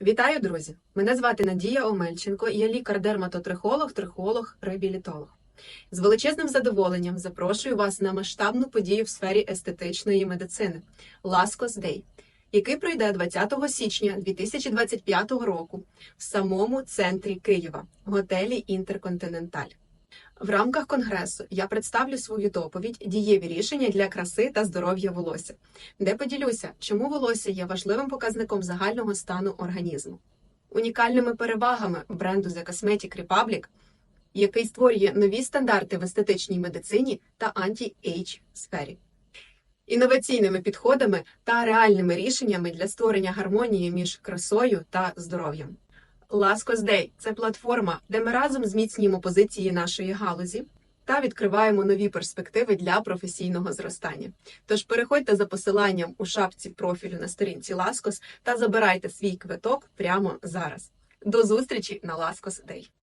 Вітаю, друзі! Мене звати Надія Омельченко, я лікар-дерматотрихолог, трихолог, реабілітолог. З величезним задоволенням запрошую вас на масштабну подію в сфері естетичної медицини Ласкос Дей, який пройде 20 січня 2025 року в самому центрі Києва, готелі Інтерконтиненталь. В рамках конгресу я представлю свою доповідь дієві рішення для краси та здоров'я волосся, де поділюся, чому волосся є важливим показником загального стану організму, унікальними перевагами бренду The Cosmetic Republic, який створює нові стандарти в естетичній медицині та анті-ейдж сфері, інноваційними підходами та реальними рішеннями для створення гармонії між красою та здоров'ям. Ласкос Дей це платформа, де ми разом зміцнюємо позиції нашої галузі та відкриваємо нові перспективи для професійного зростання. Тож переходьте за посиланням у шапці профілю на сторінці Ласкос та забирайте свій квиток прямо зараз. До зустрічі на Ласкос Дей!